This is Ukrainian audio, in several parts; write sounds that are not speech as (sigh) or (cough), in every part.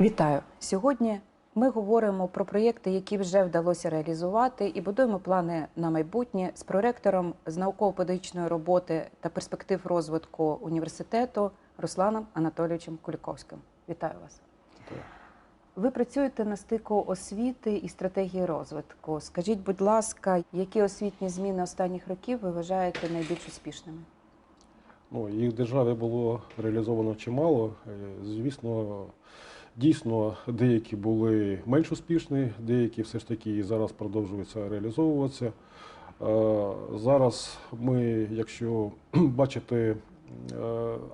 Вітаю! Сьогодні ми говоримо про проєкти, які вже вдалося реалізувати, і будуємо плани на майбутнє з проректором з науково-педагогічної роботи та перспектив розвитку університету Русланом Анатолійовичем Куліковським. Вітаю вас! Ви працюєте на стику освіти і стратегії розвитку. Скажіть, будь ласка, які освітні зміни останніх років ви вважаєте найбільш успішними? Ну, їх в державі було реалізовано чимало. Е, Звісно, дійсно деякі були менш успішні, деякі все ж таки зараз продовжуються реалізовуватися. Е, Зараз ми, якщо (clears throat) бачити е,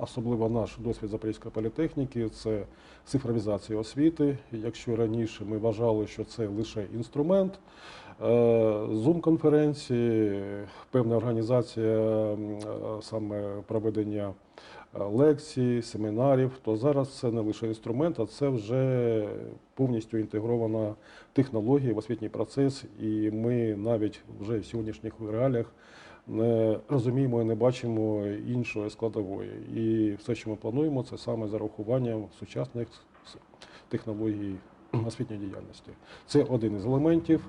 особливо наш досвід Запорізької політехніки, це цифровізація освіти. Якщо раніше ми вважали, що це лише інструмент, Зум-конференції, певна організація е, саме проведення е, лекцій, семінарів, то зараз це не лише інструмент, а це вже повністю інтегрована технологія в освітній процес, і ми навіть вже в сьогоднішніх реаліях не розуміємо і не бачимо іншої складової. І все, що ми плануємо, це саме зарахуванням сучасних технологій (clears throat) освітньої діяльності. Це один із елементів,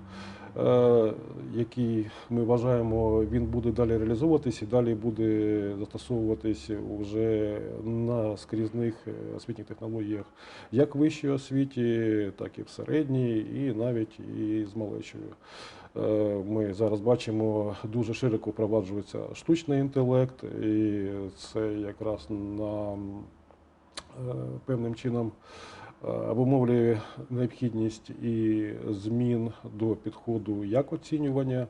е, який ми вважаємо, він буде далі реалізовуватись і далі буде застосовуватись вже на скрізних е, освітніх технологіях, як в вищій освіті, так і в середній, і навіть і з малечою. Е, Ми зараз бачимо, дуже широко впроваджується штучний інтелект, і це якраз на певним чином обумовлює необхідність і змін до підходу як оцінювання,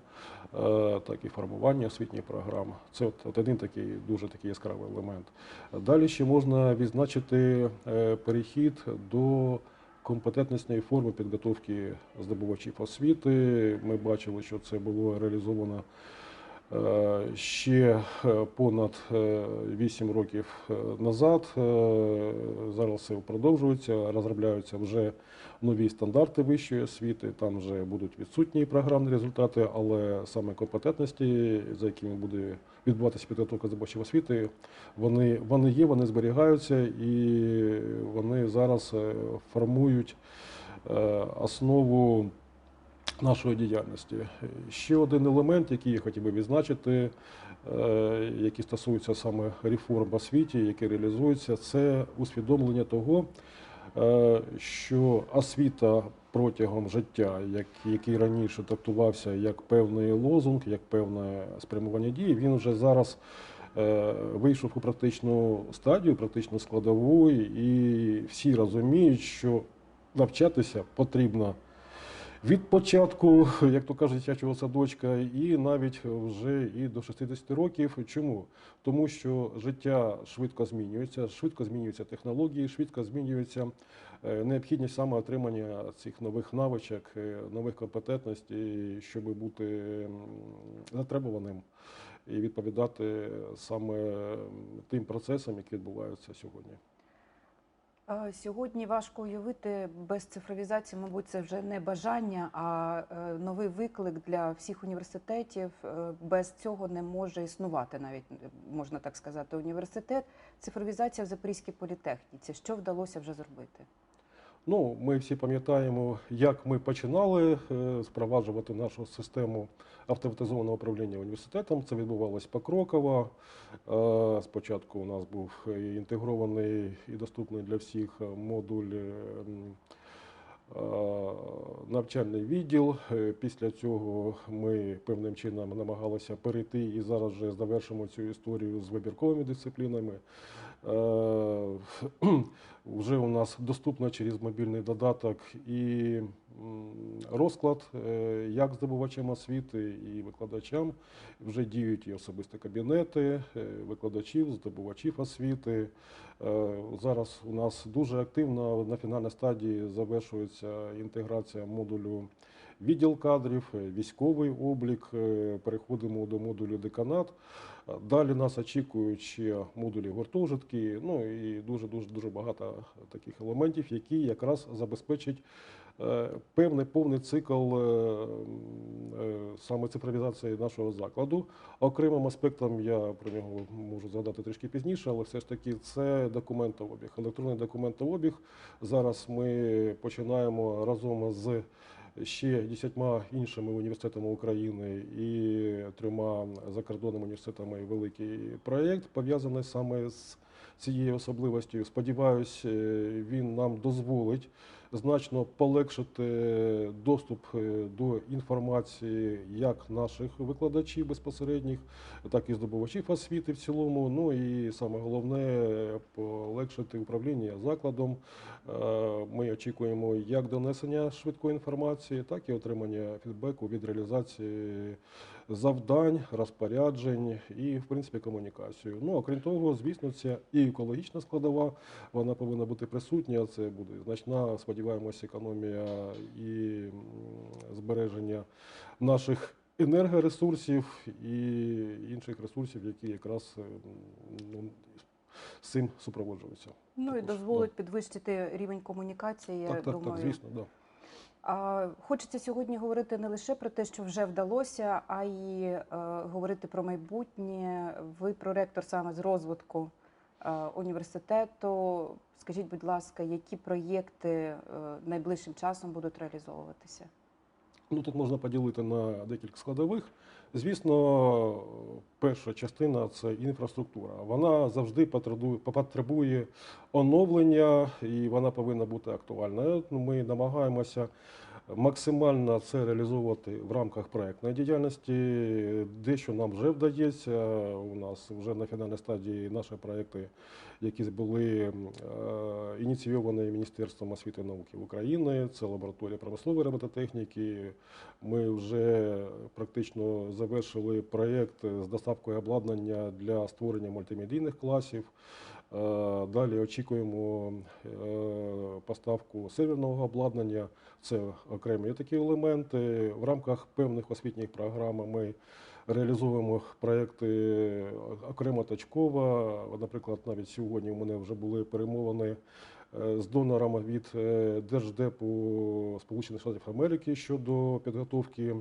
е, так і формування освітніх програм. Це от, от один такий дуже такий яскравий елемент. Далі ще можна відзначити е, перехід до компетентності форми підготовки здобувачів освіти. Ми бачили, що це було реалізовано е, ще е, понад 8 років е, назад. Е, Зараз це продовжується, розробляються вже нові стандарти вищої освіти. Там вже будуть відсутні програмні результати, але саме компетентності, за якими буде відбуватися підготовка здобувачів освіти, вони, вони є, вони зберігаються і вони зараз е, формують е, основу нашої діяльності. Ще один елемент, який я хотів би відзначити, е, який стосується саме реформ в освіті, які реалізуються, це усвідомлення того, е, що освіта протягом життя, як, який раніше трактувався як певний лозунг, як певне спрямування дії, він вже зараз е, вийшов у практичну стадію, практичну складову, і всі розуміють, що навчатися потрібно від початку, як то кажуть, дитячого садочка, і навіть вже і до 60 років. Чому? Тому що життя швидко змінюється, швидко змінюються технології, швидко змінюється е, необхідність саме отримання цих нових навичок, е, нових компетентностей, щоб бути затребуваним і відповідати саме тим процесам, які відбуваються сьогодні. Е, Сьогодні важко уявити без цифровізації, мабуть, це вже не бажання, а е, новий виклик для всіх університетів. Е, Без цього не може існувати навіть можна так сказати. Університет, цифровізація в Запорізькій політехніці. Що вдалося вже зробити? Ну, ми всі пам'ятаємо, як ми починали е, впроваджувати нашу систему автоматизованого управління університетом. Це відбувалось покроково. Е, Спочатку у нас був інтегрований і доступний для всіх е, модуль. е, м, е, Навчальний відділ. Е, Після цього ми певним чином намагалися перейти і зараз вже завершимо цю історію з вибірковими дисциплінами. (clears throat) Вже у нас доступно через мобільний додаток і розклад е, як здобувачам освіти і викладачам. Вже діють і особисті кабінети е, викладачів, здобувачів освіти. Е, Зараз у нас дуже активно на фінальній стадії завершується інтеграція модулю відділ кадрів, військовий облік. Переходимо до модулю деканат. Далі нас очікують ще модулі гуртожитки. Ну і дуже дуже багато таких елементів, які якраз забезпечать е, певний повний цикл е, е, саме цифровізації нашого закладу. Окремим аспектом я про нього можу згадати трішки пізніше, але все ж таки це документообіг. Електронний документообіг. Зараз ми починаємо разом з ще десятьма іншими університетами України і трьома закордонними університетами великий проєкт, пов'язаний саме з цією особливостю. Сподіваюсь, е, він нам дозволить значно полегшити доступ е, до інформації як наших викладачів безпосередніх, так і здобувачів освіти в цілому. Ну і саме головне полегшити управління закладом. Е, Ми очікуємо як донесення швидкої інформації, так і отримання фідбеку від реалізації завдань, розпоряджень і, в принципі, комунікацію. Ну, окрім того, звісно, ця і екологічна складова, вона повинна бути присутня. Це буде значна, сподіваємося, економія і збереження наших енергоресурсів і інших ресурсів, які якраз ну, з цим супроводжуються. Ну і дозволить підвищити рівень комунікації. Я Так, так, думаю, так, звісно, да. А, хочеться сьогодні говорити не лише про те, що вже вдалося, а й е, говорити про майбутнє. Ви проректор саме з розвитку е, університету. Скажіть, будь ласка, які проєкти е, найближчим часом будуть реалізовуватися? Ну, тут можна поділити на декілька складових. Звісно, перша частина це інфраструктура. Вона завжди потребує, оновлення і вона повинна бути актуальною. Ну, Ми намагаємося максимально це реалізовувати в рамках проектної діяльності. Дещо нам вже вдається. У нас вже на фінальній стадії наші проекти, які були е, ініційовані Міністерством освіти і науки України. Це лабораторія промислової робототехніки. Ми вже практично завершили проєкт з доставкою обладнання для створення мультимедійних класів. Е, Далі очікуємо е, поставку серверного обладнання. Це окремі такі елементи. В рамках певних освітніх програм ми реалізовуємо проекти окремо точково. Наприклад, навіть сьогодні у мене вже були перемовини е, з донорами від Держдепу Сполучених Штатів Америки щодо підготовки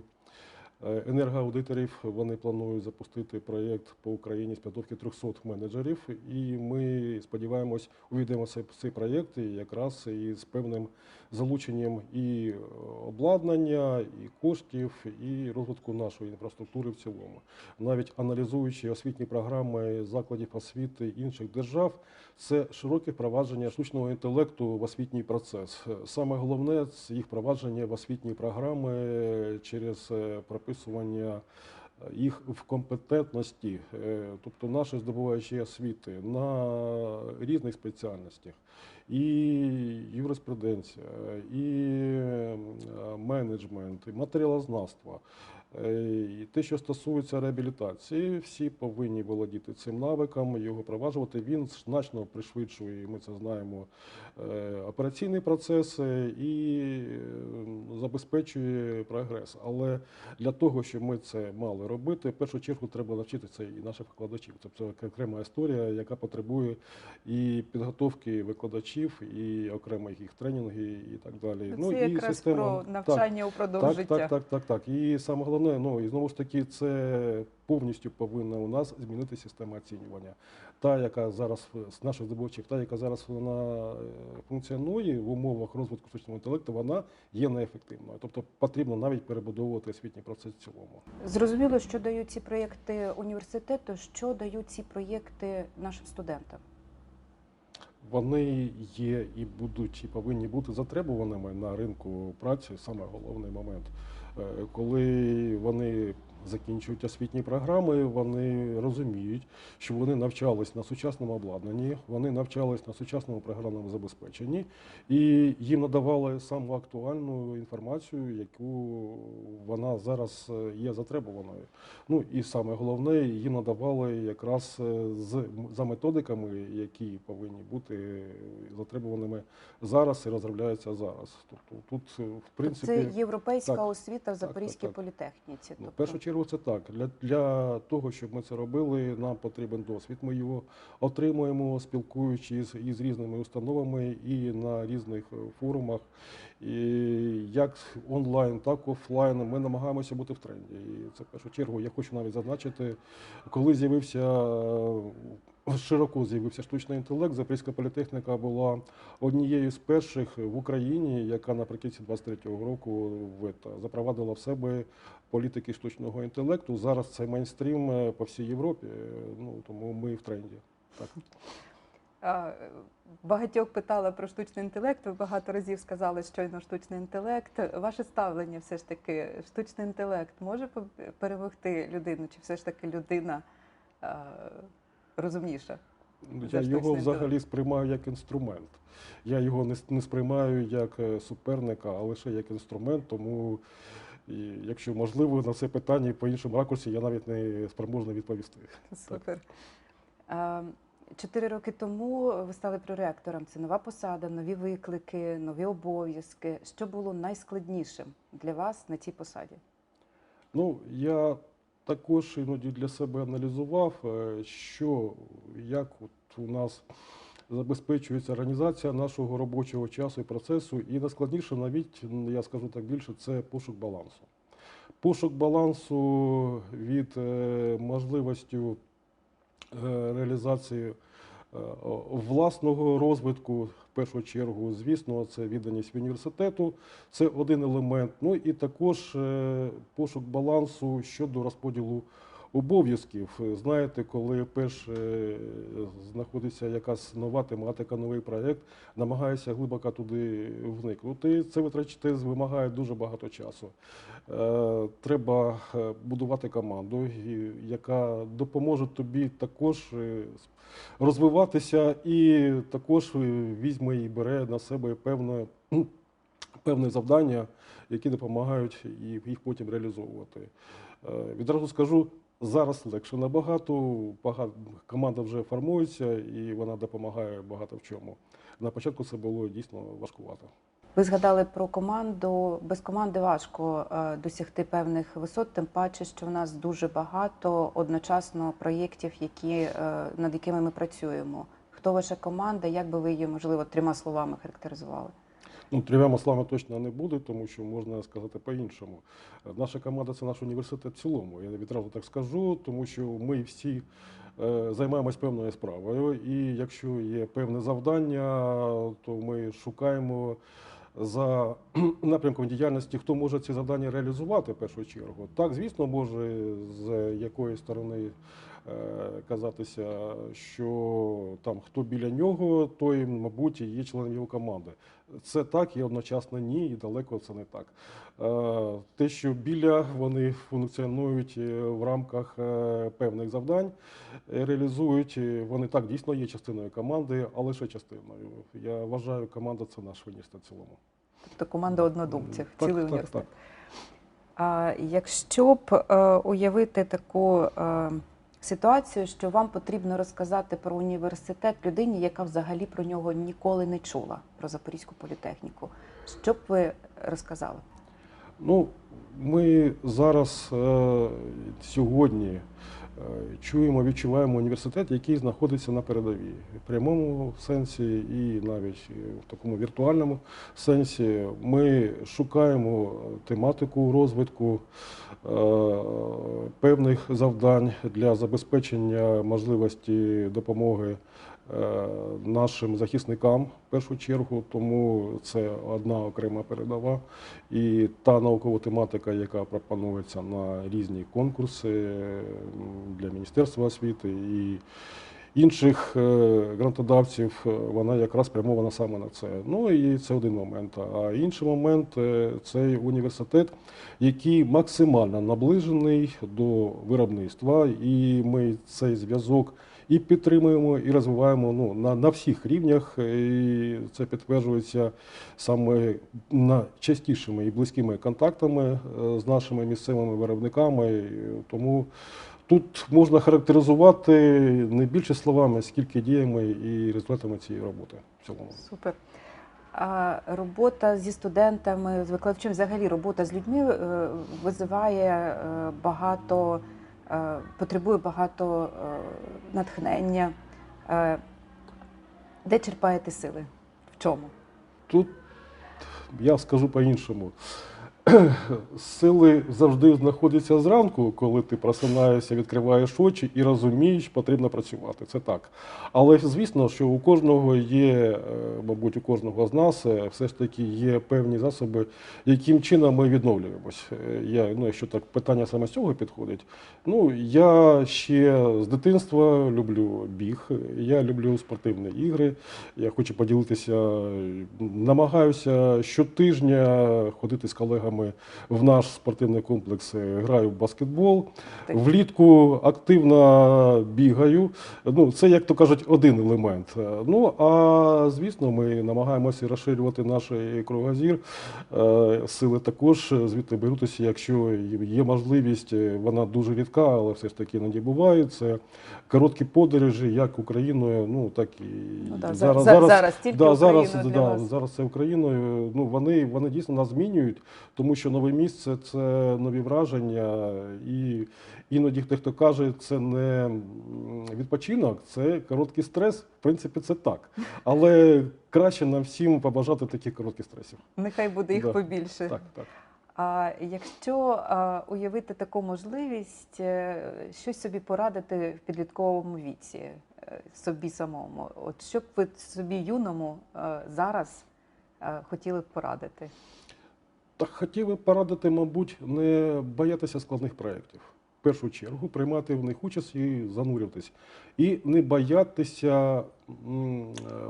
енергоаудиторів. Вони планують запустити проєкт по Україні з підготовки 300 менеджерів. І ми сподіваємось, увійдемо цей проєкт і якраз із певним залученням і е, обладнання, і коштів, і розвитку нашої інфраструктури в цілому. Навіть аналізуючи освітні програми закладів освіти інших держав, це широке впровадження штучного інтелекту в освітній процес. Саме головне це їх впровадження в освітні програми через е, прописування їх в компетентності, Е, тобто наші здобувачі освіти на різних спеціальностях, і юриспруденція, і е, менеджмент, і матеріалознавство. Е, І те, що стосується реабілітації, всі повинні володіти цим навиком, його проваджувати. Він значно пришвидшує, ми це знаємо, е, операційні процеси і е, забезпечує прогрес. Але для того, щоб ми це мали робити, в першу чергу треба навчити це і наших викладачів. Тобто це окрема історія, яка потребує і підготовки викладачів, і окремо їх тренінги, і так далі. Ну, це якраз про навчання упродовж так, життя. так, так, так, так. І саме головне, ну і знову ж таки, це повністю повинна у нас змінити система оцінювання. Та, яка зараз е, з наших здобувачів, та, яка зараз вона е, функціонує в умовах розвитку штучного інтелекту, вона є неефективною. Тобто потрібно навіть перебудовувати освітній процес в цілому. Зрозуміло, що дають ці проєкти університету, що дають ці проєкти нашим студентам. Вони є і будуть, і повинні бути затребуваними на ринку праці. Саме головний момент, Е, коли вони закінчують освітні програми, вони розуміють, що вони навчались на сучасному обладнанні, вони навчались на сучасному програмному забезпеченні, і їм надавали саму актуальну інформацію, яку вона зараз е, є затребуваною. Ну і саме головне, їм надавали якраз е, з за методиками, які повинні бути затребуваними зараз і розробляються зараз. Тобто тут, е, в принципі, це європейська так. освіта в так, Запорізькій так. політехніці. Ну, в Тобто, першу чергу чергу це так. Для, для того, щоб ми це робили, нам потрібен досвід. Ми його отримуємо, спілкуючись із різними установами і на різних е, форумах. І як онлайн, так і офлайн. Ми намагаємося бути в тренді. І це в першу чергу я хочу навіть зазначити, коли з'явився е, широко з'явився штучний інтелект, Запорізька політехніка була однією з перших в Україні, яка наприкінці 23-го року запровадила в себе політики штучного інтелекту. Зараз це мейнстрім е, по всій Європі. е, Ну тому ми в тренді. Так. Багатьох питала про штучний інтелект. Ви багато разів сказали щойно штучний інтелект. Ваше ставлення все ж таки, штучний інтелект може перемогти людину, чи все ж таки людина а, розумніша? Ну, Я його взагалі сприймаю як інструмент. Я його не, не сприймаю як е, суперника, а лише як інструмент. Тому, і, якщо можливо, на це питання по іншому ракурсі я навіть не спроможний відповісти. Супер. Чотири роки тому ви стали проректором. Це нова посада, нові виклики, нові обов'язки. Що було найскладнішим для вас на цій посаді? Ну, я також іноді для себе аналізував, е, що як от у нас забезпечується організація нашого робочого часу і процесу. І найскладніше навіть, я скажу так більше, це пошук балансу. Пошук балансу від е, можливості е, реалізації власного розвитку, в першу чергу, звісно, це відданість університету, це один елемент. Ну і також е, пошук балансу щодо розподілу обов'язків. Знаєте, коли перш е, знаходиться якась нова тематика, новий проєкт, намагаєшся глибоко туди вникнути. Це витрачати вимагає дуже багато часу. Е, Треба е, будувати команду, яка допоможе тобі також розвиватися і також візьме і бере на себе певне, (clears throat) певне завдання, які допомагають їх потім реалізовувати. Відразу скажу, зараз легше набагато, бага- команда вже формується і вона допомагає багато в чому. На початку це було дійсно важкувато. Ви згадали про команду. Без команди важко е, досягти певних висот, тим паче, що в нас дуже багато одночасно проєктів, які, е, над якими ми працюємо. Хто ваша команда? Як би ви її, можливо, трьома словами характеризували? Ну, трьома словами точно не буде, тому що можна сказати по-іншому. Е, Наша команда це наш університет в цілому. Я відразу так скажу, тому що ми всі е, займаємось певною справою. І якщо є певне завдання, то ми шукаємо за (clears throat) напрямком діяльності, хто може ці завдання реалізувати в першу чергу. Так, звісно, може з якоїсь сторони казатися, що там хто біля нього, той, мабуть, і є членом його команди. Це так і одночасно ні, і далеко це не так. Е, Те, що біля вони функціонують е, в рамках е, певних завдань, е, реалізують, е, вони так дійсно є частиною команди, а лише частиною. Я вважаю, команда це наш університет в цілому. Тобто команда однодумців, Так, цілий так, університет. так. А якщо б е, уявити таку е, ситуацію, що вам потрібно розказати про університет людині, яка взагалі про нього ніколи не чула, про Запорізьку політехніку, що б ви розказали? Ну, ми зараз е, сьогодні чуємо, відчуваємо університет, який знаходиться на передовій, в прямому сенсі і навіть е, в такому віртуальному сенсі. Ми шукаємо тематику розвитку е, певних завдань для забезпечення можливості допомоги е, нашим захисникам в першу чергу, тому це одна окрема передова. І та наукова тематика, яка пропонується на різні конкурси для Міністерства освіти і інших е, грантодавців, е, вона якраз спрямована саме на це. Ну і це один момент. А інший момент е, це університет, який максимально наближений до виробництва, і ми цей зв'язок і підтримуємо, і розвиваємо ну, на, на всіх рівнях. І це підтверджується саме на частішими і близькими контактами е, з нашими місцевими виробниками. Тому тут можна характеризувати не більше словами, скільки діями і результатами цієї роботи в цілому. Супер. А робота зі студентами, з викладачем, взагалі робота з людьми е, визиває е, багато, потребує багато е, натхнення. Е, Де черпаєте сили? В чому? Тут я скажу по-іншому. Сили завжди знаходяться зранку, коли ти просинаєшся, відкриваєш очі і розумієш, потрібно працювати. Це так. Але звісно, що у кожного є, е, мабуть, у кожного з нас е, все ж таки є певні засоби, яким чином ми відновлюємось. Е, Я, ну, якщо так питання саме з цього підходить, ну я ще з дитинства люблю біг, я люблю спортивні ігри. Я хочу поділитися, намагаюся щотижня ходити з колегами в наш спортивний комплекс. Граю в баскетбол. Влітку активно бігаю. Ну, це, як то кажуть, один елемент. Ну а звісно, ми намагаємося розширювати наш кругозір. Е, Сили також звідти берутися, якщо є можливість, вона дуже рідка, але все ж таки іноді буває. Це короткі подорожі, як Україною, ну так і Ну, да, зараз, зараз, зараз Да, зараз, да, зараз це Україною. Ну вони, вони дійсно нас змінюють, тому що нове місце це нові враження, і іноді хто каже, це не відпочинок, це короткий стрес. В принципі, це так. Але краще нам всім побажати таких коротких стресів. Нехай буде їх Да. побільше. Так, так. А якщо а, уявити таку можливість, е, щось собі порадити в підлітковому віці е, собі самому, от що б ви собі юному е, зараз е, хотіли б порадити? Так хотів би порадити, мабуть, не боятися складних проєктів. В першу чергу приймати в них участь і занурюватись. І не боятися е,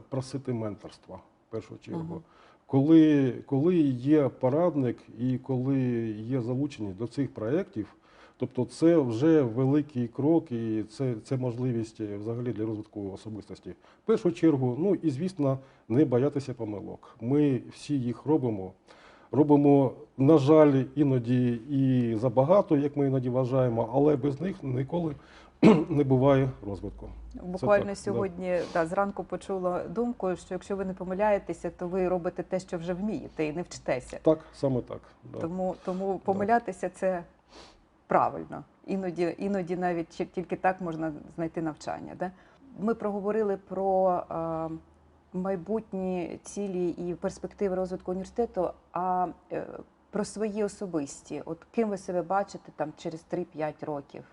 просити менторства, в першу чергу. Мгм. Коли, коли є порадник і коли є залучені до цих проєктів, тобто це вже великий крок і це, це можливість е, взагалі для розвитку особистості. В першу чергу, ну і звісно, не боятися помилок. Ми всі їх робимо. Робимо, на жаль, іноді і забагато, як ми іноді вважаємо, але без них ніколи (clears throat) не буває розвитку. Буквально так, сьогодні да, зранку почула думку, що якщо ви не помиляєтеся, то ви робите те, що вже вмієте, і не вчитеся. Так, саме так. Да. Тому, тому помилятися це правильно. Іноді, іноді навіть тільки так можна знайти навчання. Да? Ми проговорили про е, майбутні цілі і перспективи розвитку університету, а е, про свої особисті. От ким ви себе бачите там через 3-5 років?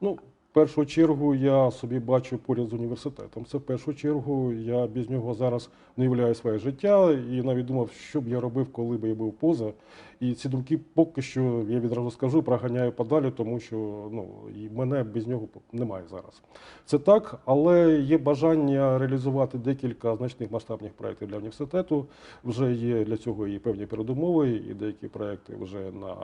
Ну, в першу чергу я собі бачу поряд з університетом. Це в першу чергу я без нього зараз не уявляю своє життя і навіть думав, що б я робив, коли б я був поза. І ці думки поки що, я відразу скажу, проганяю подалі, тому що ну, і мене без нього немає зараз. Це так, але є бажання реалізувати декілька значних масштабних проєктів для університету. Вже є для цього і певні передумови, і деякі проєкти вже на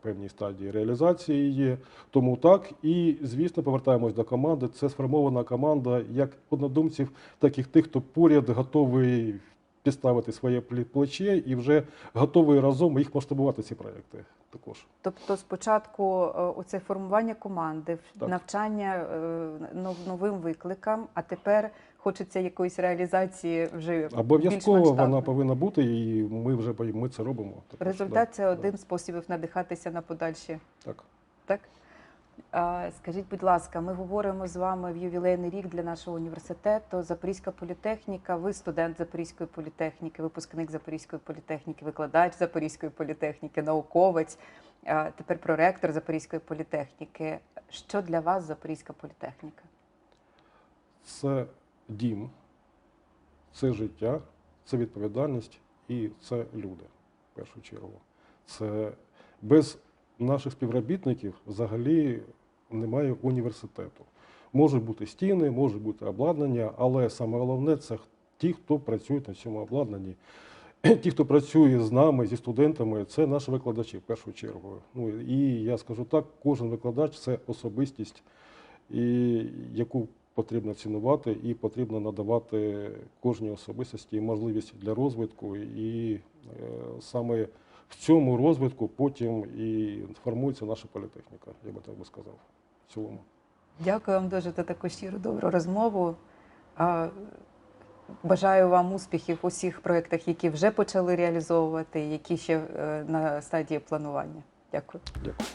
певній стадії реалізації є. Тому так. І звісно, повертаємось до команди. Це сформована команда як однодумців, так і тих, хто поряд готовий підставити своє плече і вже готовий разом їх масштабувати ці проекти. Також Тобто, спочатку е, оце формування команди, Так. навчання е, новим викликам, а тепер Хочеться якоїсь реалізації вже обов'язково вона повинна бути, і ми вже ми це робимо. Також, Результат це да. один з способів надихатися на подальші. Так. Так? Скажіть, будь ласка, ми говоримо з вами в ювілейний рік для нашого університету. Запорізька політехніка. Ви студент Запорізької політехніки, випускник Запорізької політехніки, викладач Запорізької політехніки, науковець. Тепер проректор Запорізької політехніки. Що для вас Запорізька політехніка? Це дім, це життя, це відповідальність і це люди, в першу чергу. Це без наших співробітників взагалі немає університету. Можуть бути стіни, може бути обладнання, але саме головне це ті, хто працюють на цьому обладнанні. (clears throat) Ті, хто працює з нами, зі студентами, це наші викладачі в першу чергу. Ну і я скажу так, кожен викладач це особистість, і яку потрібно цінувати, і потрібно надавати кожній особистості можливість для розвитку. І е, саме в цьому розвитку потім і формується наша політехніка, я би так би сказав, в цілому. Дякую вам дуже за таку щиру добру розмову. Бажаю вам успіхів у всіх проєктах, які вже почали реалізовувати, які ще е, на стадії планування. Дякую. Дякую.